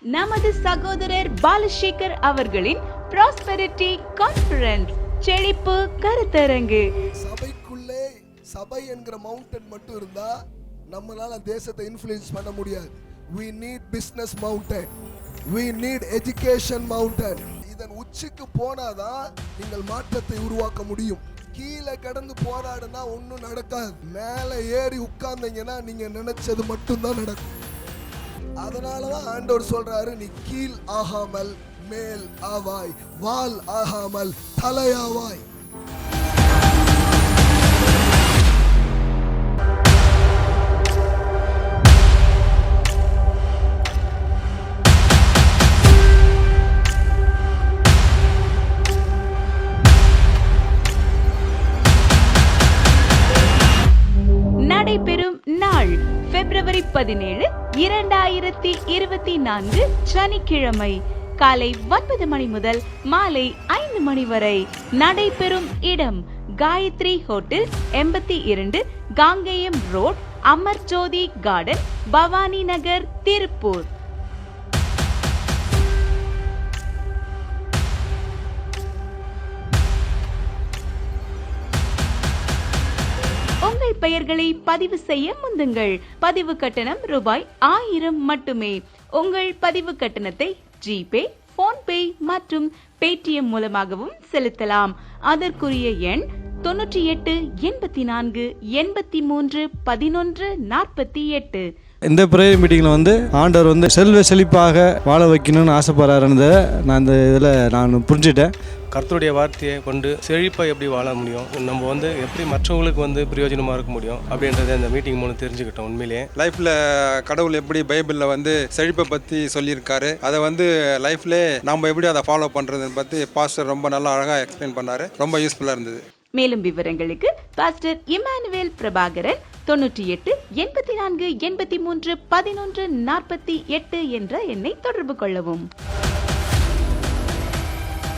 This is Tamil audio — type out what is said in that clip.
நமது சகோதரர் பாலசேகர் அவர்களின் ப்ராஸ்பெரிட்டி கான்ஃபரன்ஸ் செழிப்பு கருத்தரங்கு. சபைக்குள்ளே சபை என்கிற மவுண்டன் மட்டும் இருந்தா நம்மளால தேசத்தை இன்ஃப்ளூயன்ஸ் பண்ண முடியாது. We need business mountain. We need education mountain. இதன் உச்சிக்கு போனாதான் நீங்கள் மாற்றத்தை உருவாக்க முடியும். கீழே கடந்து போராடுனா ஒன்றும் நடக்காது. மேலே ஏறி உட்கார்ந்தீங்கன்னா நீங்கள் நினைச்சது மட்டும்தான் நடக்கும். அதனால தான் ஆண்டவர் சொல்றாரு நீ கீழ் ஆகாமல் மேல் ஆவாய் வால் ஆகாமல் தலையாவாய். பிப்ரவரி பதினேழு இரண்டாயிரத்தி இருபத்தி நான்கு சனிக்கிழமை காலை ஒன்பது மணி முதல் மாலை ஐந்து மணி வரை நடைபெறும் இடம் காயத்ரி ஹோட்டல் எண்பத்தி இரண்டு காங்கேயம் ரோட் அமர் ஜோதி கார்டன் பவானி நகர் திருப்பூர். உங்கள் பெயர்களை பதிவு செய்ய முந்துங்கள். பதிவு கட்டணம் ரூபாய் ஆயிரம் மட்டுமே. உங்கள் பதிவு கட்டணத்தை ஜிபே போன்பே மற்றும் பேடிஎம் மூலமாகவும் செலுத்தலாம். அதற்குரிய எண் தொன்னூற்றி எட்டு எண்பத்தி நான்கு எண்பத்தி மூன்று பதினொன்று நாற்பத்தி எட்டு இந்த பிரேயர் மீட்டிங்கில் வந்து ஆண்டவர் வந்து செல்வ செழிப்பாக வாழ வைக்கணும்னு ஆசைப்படுறாருன்றதை நான் இந்த இதில் நான் புரிஞ்சுட்டேன். கர்த்தருடைய வார்த்தையை கொண்டு செழிப்பாக எப்படி வாழ முடியும்? நம்ம வந்து எப்படி மற்றவங்களுக்கு வந்து பிரயோஜனமாக இருக்க முடியும்? அப்படின்றத இந்த மீட்டிங் மூலம் தெரிஞ்சுக்கிட்டோம் உண்மையிலேயே. லைஃப்பில் கடவுள் எப்படி பைபிளில் வந்து செழிப்பை பற்றி சொல்லியிருக்காரு. அதை வந்து லைஃப்லே நம்ம எப்படி அதை ஃபாலோ பண்ணுறதுன்னு பற்றி பாஸ்டர் ரொம்ப நல்லா அழகாக எக்ஸ்பிளைன் பண்ணார். ரொம்ப யூஸ்ஃபுல்லாக இருந்தது. மேலும் விவரங்களுக்கு பாஸ்டர் இமானுவேல் பிரபாகரன் தொன்னூற்றி எட்டு எண்பத்தி நான்கு எண்பத்தி மூன்று பதினொன்று நாற்பத்தி எட்டு என்ற எண்ணை தொடர்பு கொள்ளவும்.